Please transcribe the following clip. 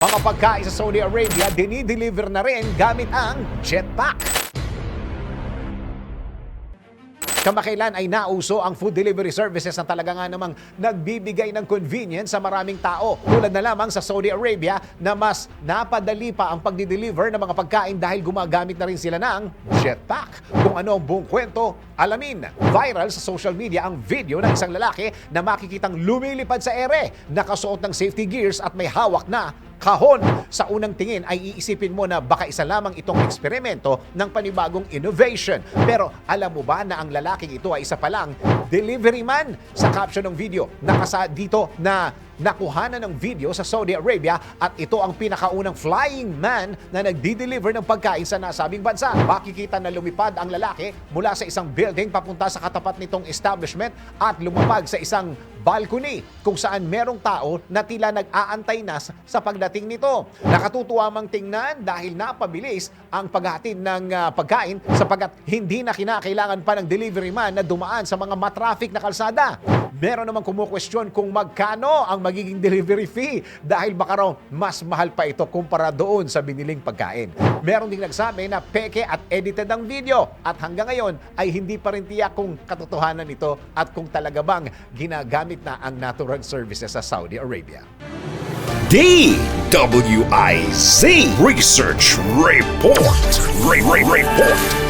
Mga pagkain sa Saudi Arabia, dinideliver na rin gamit ang jetpack. Kamakailan ay nauso ang food delivery services na talaga nga namang nagbibigay ng convenience sa maraming tao. Tulad na lamang sa Saudi Arabia na mas napadali pa ang pagdi-deliver ng mga pagkain dahil gumagamit na rin sila ng jetpack. Kung ano ang buong kwento, alamin. Viral sa social media ang video ng isang lalaki na makikitang lumilipad sa ere, nakasuot ng safety gears at may hawak na kahon. Sa unang tingin ay iisipin mo na baka isa lamang itong eksperimento ng panibagong innovation. Pero alam mo ba na ang lalaking ito ay isa palang delivery man? Sa caption ng video, nakasa dito na nakuhanan ng video sa Saudi Arabia at ito ang pinakaunang flying man na nagdi-deliver ng pagkain sa nasabing bansa. Makikita na lumipad ang lalaki mula sa isang building papunta sa katapat nitong establishment at lumapag sa isang balcony kung saan merong tao na tila nag-aantay na sa pagdating nito. Nakatutuwa mang tingnan dahil napabilis ang paghatid ng ah, pagkain sapagat hindi na kinakailangan pa ng delivery man na dumaan sa mga matraffic na kalsada. Meron namang kumukwestiyon kung magkano ang magiging delivery fee dahil baka raw mas mahal pa ito kumpara doon sa biniling pagkain. Meron ding nagsabi na peke at edited ang video at hanggang ngayon ay hindi pa rin tiyak kung katotohanan ito at kung talaga bang ginagamit na ang natural services sa Saudi Arabia. DWIZ Research Report. Re- Re- Report.